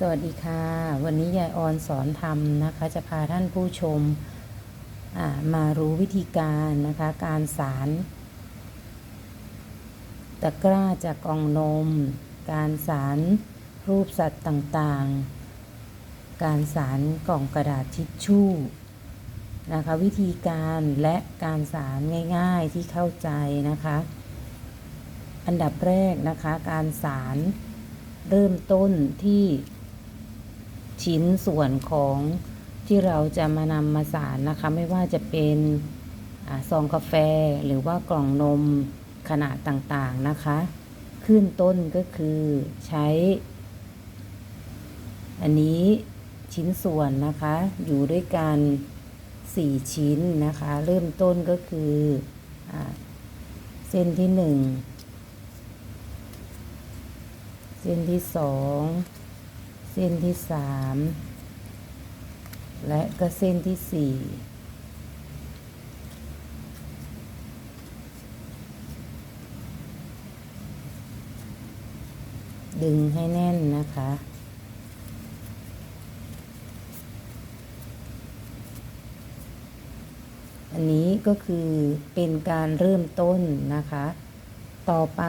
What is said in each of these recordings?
สวัสดีค่ะ วันนี้ยายออนสอนทำนะคะ จะพาท่านผู้ชมมารู้วิธีการนะคะ การสารตะกร้าจากกล่องนม การสารรูปสัตว์ต่างๆ การสารกล่องกระดาษทิชชู่นะคะ วิธีการและการสารง่าย ๆที่เข้าใจนะคะ อันดับแรกนะคะ การสารเริ่มต้นที่ ชิ้นส่วนของที่เราจะมานำมาสารนะคะ ไม่ว่าจะเป็นอซองกาแฟหรือว่ากล่องนมขนาดต่างๆนะคะ ขึ้นต้นก็คือใช้ อันนี้ชิ้นส่วนนะคะ อยู่ด้วยกัน 4 ชิ้นนะคะ เริ่มต้นก็คืออเส้นที่ 1 เส้นที่สอง เส้นที่สามและก็เส้นที่สี่ดึงให้แน่นนะคะ อันนี้ก็คือเป็นการเริ่มต้นนะคะ ต่อไป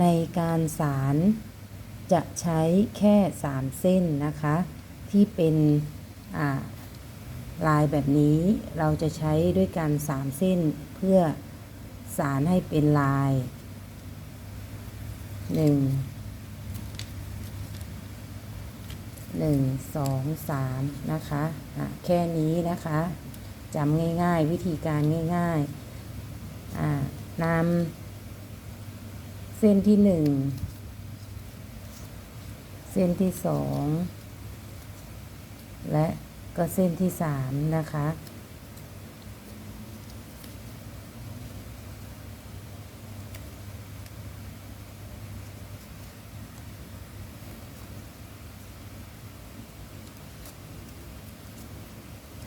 ในการสาร จะใช้แค่ 3 เส้นนะคะ ที่เป็นลายแบบนี้เราจะใช้ด้วยกัน 3 เส้นเพื่อสารให้เป็นลาย 1 1 2 3 นะคะะแค่นี้นะคะจำง่ายๆ วิธีการง่ายๆนำเส้นที่หนึ่ง เส้นที่สองและก็เส้นที่สามนะคะ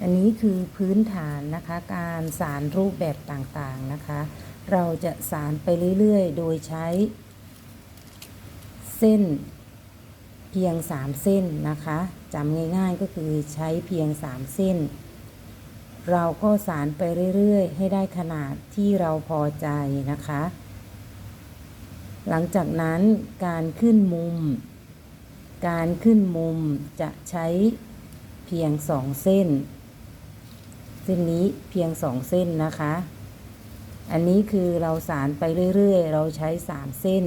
อันนี้คือพื้นฐานนะคะการสารรูปแบบต่างๆนะคะ เราจะสารไปเรื่อยๆ โดยใช้เส้น เพียง 3 เส้นนะคะจำง่ายๆก็คือใช้เพียง 3 เส้น เราก็สารไปเรื่อยๆ ให้ได้ขนาดที่เราพอใจนะคะ หลังจากนั้นการขึ้นมุม การขึ้นมุมจะใช้เพียง 2 เส้น เส้นนี้เพียง 2 เส้นนะคะ อันนี้คือเราสารไปเรื่อยๆ เราใช้ 3 เส้น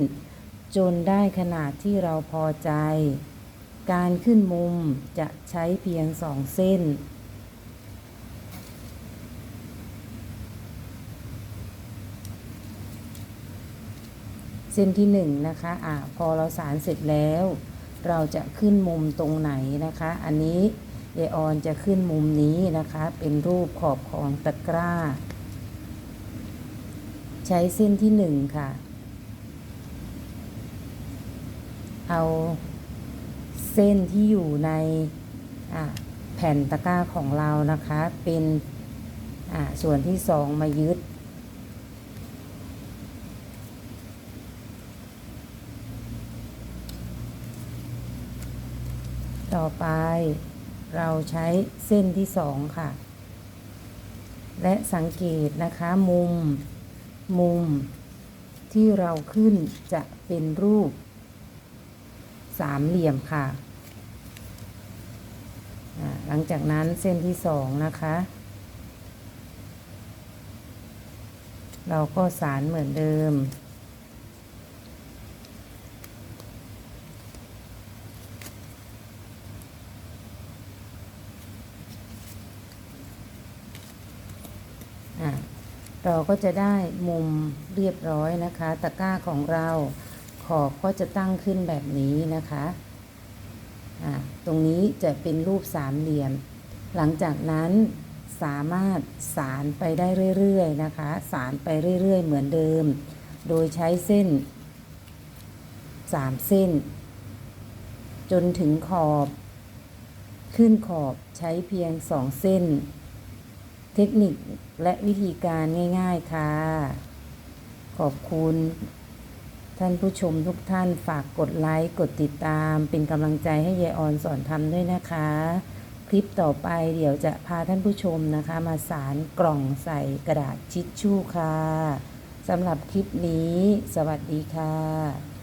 จนได้ขนาดที่เราพอใจ การขึ้นมุมจะใช้เพียง2เส้น เส้นที่1นะคะอะพอเราสารเสร็จแล้ว เราจะขึ้นมุมตรงไหนนะคะ อันนี้เอออนจะขึ้นมุมนี้นะคะ เป็นรูปขอบของตะกร้า ใช้เส้นที่หนึ่งค่ะ เอาเส้นที่อยู่ในแผ่นตะกร้าของเรานะคะ เป็นส่วนที่สองมายึด ต่อไปเราใช้เส้นที่สองค่ะ และสังเกตนะคะมุม มุมที่เราขึ้นจะเป็นรูป สามเหลี่ยมค่ะหลังจากนั้นเส้นที่สองนะคะ เราก็สารเหมือนเดิม เราก็จะได้มุมเรียบร้อยนะคะ ตะกร้าของเรา ขอบก็จะตั้งขึ้นแบบนี้นะคะะตรงนี้จะเป็นรูปสามเหลี่ยม หลังจากนั้นสามารถสารไปได้เรื่อยๆนะคะ สารไปเรื่อยๆ เหมือนเดิม โดยใช้เส้นสามเส้น จนถึงขอบ ขึ้นขอบใช้เพียงสองเส้น เทคนิคและวิธีการง่าย ๆ ค่ะ ขอบคุณ ท่านผู้ชมทุกท่านฝากกดไลค์กดติดตามเป็นกำลังใจให้ยายออนสอนทำด้วยนะคะ คลิปต่อไปเดี๋ยวจะพาท่านผู้ชมนะคะ มาสารกล่องใส่กระดาษชิชชู่ค่ะสำหรับคลิปนี้ สวัสดีค่ะ